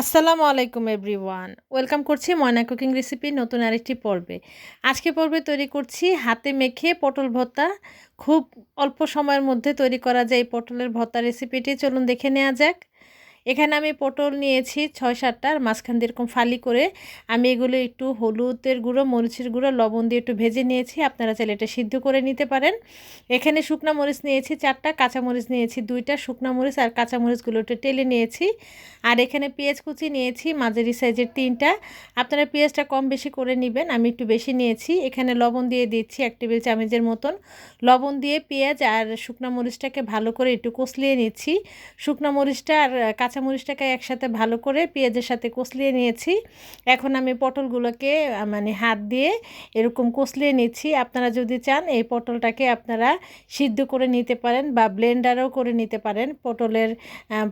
আসসালামু আলাইকুম everyone. Welcome করছি ময়না কুকিং রেসিপি নতুন আরেকটি পর্বে। আজকে পর্বে তৈরি করছি হাতে মেখে পটল ভর্তা। খুব অল্প সময়ের মধ্যে তৈরি করা যায় এই পটলের ভর্তা রেসিপিটি। চলুন দেখে নেওয়া যাক। এখানে আমি পটল নিয়েছি ছয় সাতটা, আর মাঝখান দিয়ে এরকম ফালি করে আমি এগুলো একটু হলুদের গুঁড়ো, মরিচের গুঁড়ো, লবণ দিয়ে একটু ভেজে নিয়েছি। আপনারা চাইলে এটা সিদ্ধ করে নিতে পারেন। এখানে শুকনো মরিচ নিয়েছি চারটা কাঁচামরিচ নিয়েছি দুইটা, শুকনো মরিচ আর কাঁচামরিচগুলো একটু টেলে নিয়েছি। আর এখানে পেঁয়াজ কুচি নিয়েছি, মাঝারি সাইজের তিনটা। আপনারা পেঁয়াজটা কম বেশি করে নেবেন, আমি একটু বেশি নিয়েছি। এখানে লবণ দিয়ে দিচ্ছি এক টেবিল চামচের মতন। লবণ দিয়ে পেঁয়াজ আর শুকনো মরিচটাকে ভালো করে একটু কষলিয়ে নিচ্ছি। শুকনা মরিচটা আর কাঁচা কাঁচামরিচটাকে একসাথে ভালো করে পেঁয়াজের সাথে কষলিয়ে নিয়েছি। এখন আমি পটলগুলোকে মানে হাত দিয়ে এরকম কষলিয়ে নিচ্ছি। আপনারা যদি চান, এই পটলটাকে আপনারা সিদ্ধ করে নিতে পারেন বা ব্লেন্ডারও করে নিতে পারেন। পটলের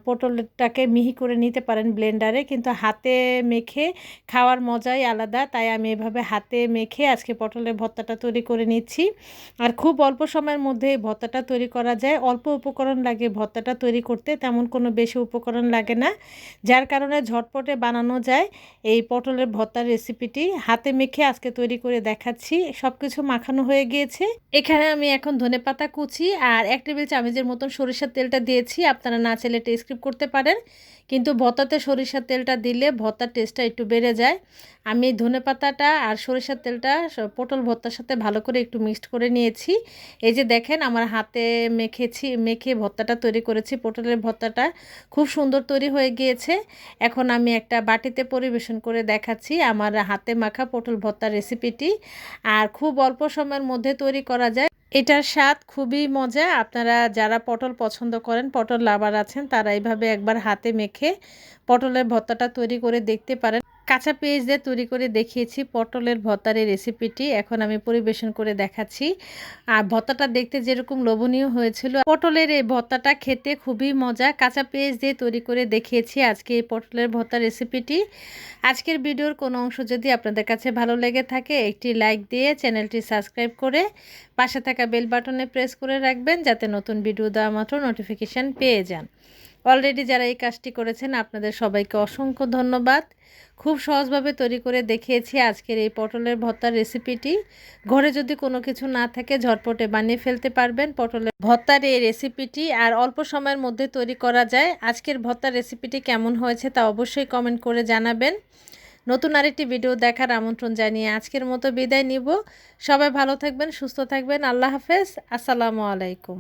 পটলটাকে মিহি করে নিতে পারেন ব্লেন্ডারে, কিন্তু হাতে মেখে খাওয়ার মজাই আলাদা। তাই আমি এভাবে হাতে মেখে আজকে পটলের ভর্তাটা তৈরি করে নিচ্ছি। আর খুব অল্প সময়ের মধ্যে এই ভর্তাটা তৈরি করা যায়। অল্প উপকরণ লাগে ভর্তাটা তৈরি করতে, তেমন কোনো বেশি উপকরণ লাগে না। যার কারণে ঝটপটে বানানো যায় এই পটলের ভর্তার রেসিপিটি। হাতে মেখে আজকে তৈরি করে দেখাচ্ছি। সব কিছু মাখানো হয়ে গিয়েছে। এখানে আমি এখন ধনে পাতা কুচি আর এক টেবিল চামচের মতন সরিষার তেলটা দিয়েছি। আপনারা না চাইলে এটা স্কিপ করতে পারেন। কিন্তু ভর্তাতে সরিষার তেলটা দিলে ভর্তার টেস্টটা একটু বেড়ে যায়। আমি ধনে পাতাটা আর সরিষার তেলটা পটল ভর্তার সাথে ভালো করে একটু মিক্সড করে নিয়েছি। এই যে দেখেন, আমার হাতে মেখেছি, মেখে ভর্তাটা তৈরি করেছি পটলের ভর্তাটা। খুব সুন্দর তৈরি হয়ে গিয়েছে। এখন আমি একটা বাটিতে পরিবেশন করে দেখাচ্ছি আমার হাতে মাখা পটল ভর্তার রেসিপিটি। আর খুব অল্প সময়ের মধ্যে তৈরি করা যায়। এটার স্বাদ খুবই মজা। আপনারা যারা পটল পছন্দ করেন, পটল লাভার আছেন, তারা এইভাবে একবার হাতে মেখে পটলের ভর্তাটা তৈরি করে দেখতে পারেন। কাঁচা পেঁয়াজ দিয়ে তৈরি করে দেখিয়েছি, পটলের ভর্তার এই রেসিপিটি এখন আমি পরিবেশন করে দেখাচ্ছি। আর ভর্তাটা দেখতে যেরকম লোভনীয় হয়েছিল, পটলের এই ভর্তাটা খেতে খুবই মজা। কাঁচা পেঁয়াজ দিয়ে তৈরি করে দেখিয়েছি আজকে এই পটলের ভর্তার রেসিপিটি আজকের ভিডিওর কোনো অংশ যদি আপনাদের কাছে ভালো লেগে থাকে, একটি লাইক দিয়ে চ্যানেলটি সাবস্ক্রাইব করে পাশে থাকা বেল বাটনে প্রেস করে রাখবেন, যাতে নতুন ভিডিও দেওয়া মাত্র নোটিফিকেশান পেয়ে যান। অলরেডি যারা এই কাজটি করেছেন, আপনাদের সবাইকে অসংখ্য ধন্যবাদ। খুব সহজভাবে তৈরি করে দেখিয়েছি আজকের এই পটলের ভর্তার রেসিপিটি। ঘরে যদি কোনো কিছু না থাকে, ঝটপটে বানিয়ে ফেলতে পারবেন পটলের ভর্তার এই রেসিপিটি। আর অল্প সময়ের মধ্যে তৈরি করা যায়। আজকের ভর্তার রেসিপিটি কেমন হয়েছে তা অবশ্যই কমেন্ট করে জানাবেন। নতুন আরেকটি ভিডিও দেখার আমন্ত্রণ জানিয়ে আজকের মতো বিদায় নিব। সবাই ভালো থাকবেন, সুস্থ থাকবেন। আল্লাহ হাফেজ। আসসালামু আলাইকুম।